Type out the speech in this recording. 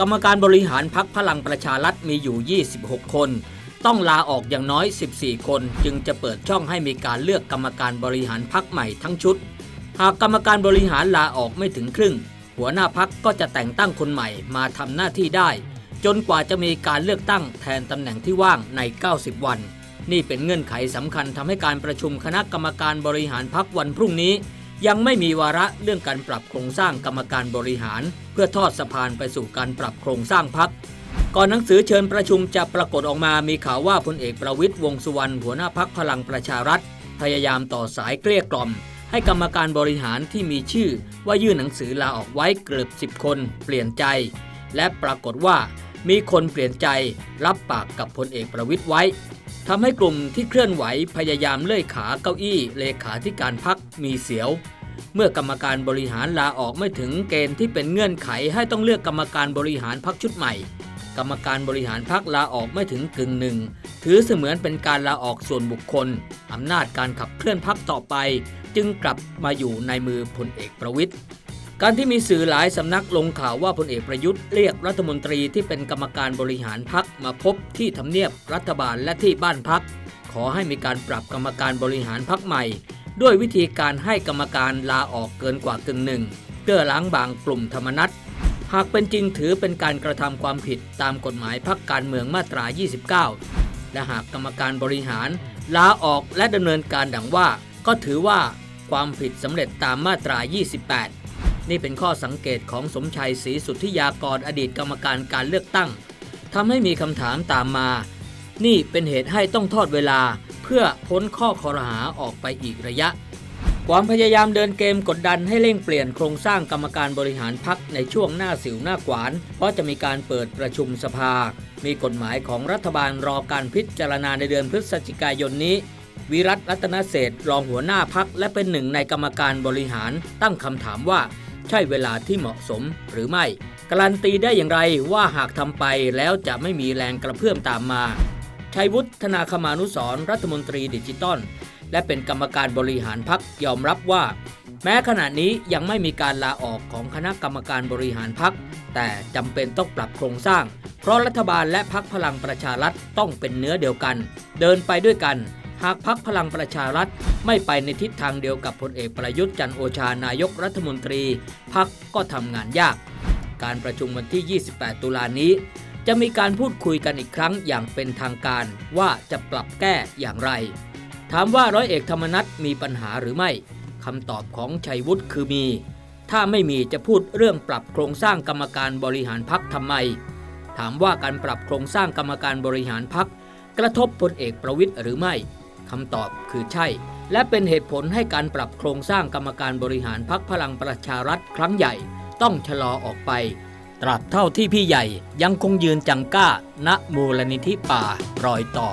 กรรมการบริหารพักพลังประชารัฐมีอยู่ 26 คน ต้องลาออกอย่างน้อย 14 คน จึงจะเปิดช่องให้มีการเลือกกรรมการบริหารพักใหม่ทั้งชุด หากกรรมการบริหารลาออกไม่ถึงครึ่ง หัวหน้าพักก็จะแต่งตั้งคนใหม่มาทำหน้าที่ได้ จนกว่าจะมีการเลือกตั้งแทนตำแหน่งที่ว่างใน 90 วัน นี่เป็นเงื่อนไขสำคัญทำให้การประชุมคณะกรรมการบริหารพักวันพรุ่งนี้ ยังไม่มีวาระเรื่องการปรับโครงสร้างกรรมการบริหาร เพื่อทอดสะพานไปสู่การปรับโครงสร้างพักก่อนหนังสือเชิญประชุมจะปรากฏออกมามีข่าวว่าพลเอกประวิตยวงสุวรรณหัวหน้าพักพลังประชารัฐ พยายามต่อสายเกลี้ยกล่อม ให้กรรมการบริหารที่มีชื่อว่ายื่นหนังสือลาออกไว้เกือบ10คน เปลี่ยนใจ และปรากฏว่ามีคนเปลี่ยนใจรับปากกับพลเอกประวิตยไว้ ทำให้กลุ่มที่เคลื่อนไหวพยายามเลื่อยขาเก้าอี้เลขาธิการพักมีเสียว เมื่อกรรมการบริหารลาออกไม่ถึงเกณฑ์ที่เป็นเงื่อนไขให้ต้องเลือกกรรมการบริหารพักชุดใหม่ กรรมการบริหารพักลาออกไม่ถึงกึ่งหนึ่ง ถือเสมือนเป็นการลาออกส่วนบุคคล อำนาจการขับเคลื่อนพักต่อไป จึงกลับมาอยู่ในมือพลเอกประวิตย การที่มีสื่อหลายสำนักลงข่าวว่าพลเอกประยุทธ์เรียกรัฐมนตรีที่เป็นกรรมการบริหารพักมาพบที่ทำเนียบรัฐบาลและที่บ้านพัก ขอให้มีการปรับกรรมการบริหารพักใหม่ ด้วยวิธีการให้กรรมการลาออกเกินกว่ากึ่งหนึ่งเพื่อล้างบางกลุ่มธรรมนัตหากเป็นจริงถือเป็นการกระทำความผิดตามกฎหมายพักการเมืองมาตรา 29 และหากกรรมการบริหาร ลาออกและดำเนินการดังว่า ก็ถือว่าความผิดสำเร็จตามมาตรา 28 นี่เป็นข้อสังเกตของสมชัยศรีสุทธิยากรอดีตกรรมการการเลือกตั้งทำให้มีคำถามตามมา นี่เป็นเหตุให้ต้องทอดเวลาเพื่อพ้นข้อคอรหาออกไปอีกระยะ ความพยายามเดินเกมกดดันให้เร่งเปลี่ยนโครงสร้างกรรมการบริหารพักในช่วงหน้าสิวหน้าขวาน เพราะจะมีการเปิดประชุมสภา มีกฎหมายของรัฐบาลรอการพิจารณาในเดือนพฤศจิกายนนี้วิรัตรัตนเศษรองหัวหน้าพักและเป็นหนึ่งในกรรมการบริหารตั้งคำถามว่า ใช่เวลาที่เหมาะสมหรือไม่ การันตีได้อย่างไรว่าหากทำไปแล้วจะไม่มีแรงกระเพื่อมตามมาชัยวุฒิธนาคมานุสรรัฐมนตรีดิจิตอลและเป็นกรรมการบริหารพักยอมรับว่า แม้ขณะนี้ยังไม่มีการลาออกของคณะกรรมการบริหารพัก แต่จำเป็นต้องปรับโครงสร้าง เพราะรัฐบาลและพักพลังประชารัฐต้องเป็นเนื้อเดียวกัน เดินไปด้วยกัน หากพักพลังประชารัฐไม่ไปในทิศทางเดียวกับพลเอกประยุทธ์จันโอชานายกรัฐมนตรีพักก็ทำงานยาก การประชุมวันที่ 28 ตุลานี้ จะมีการพูดคุยกันอีกครั้งอย่างเป็นทางการว่าจะปรับแก้อย่างไร ถามว่าร้อยเอกธรรมนัฐมีปัญหาหรือไม่คำตอบของชัยวุฒิคือมี ถ้าไม่มีจะพูดเรื่องปรับโครงสร้างกรรมการบริหารพักทำไม ถามว่าการปรับโครงสร้างกรรมการบริหารพักกระทบพลเอกประวิตยหรือไม่ คำตอบคือใช่ และเป็นเหตุผลให้การปรับโครงสร้างกรรมการบริหารพักพลังประชารัฐครั้งใหญ่ ต้องชะลอออกไป ตราบเท่าที่พี่ใหญ่ยังคงยืนจังก้า ณมูลนิธิป่ารอยต่อ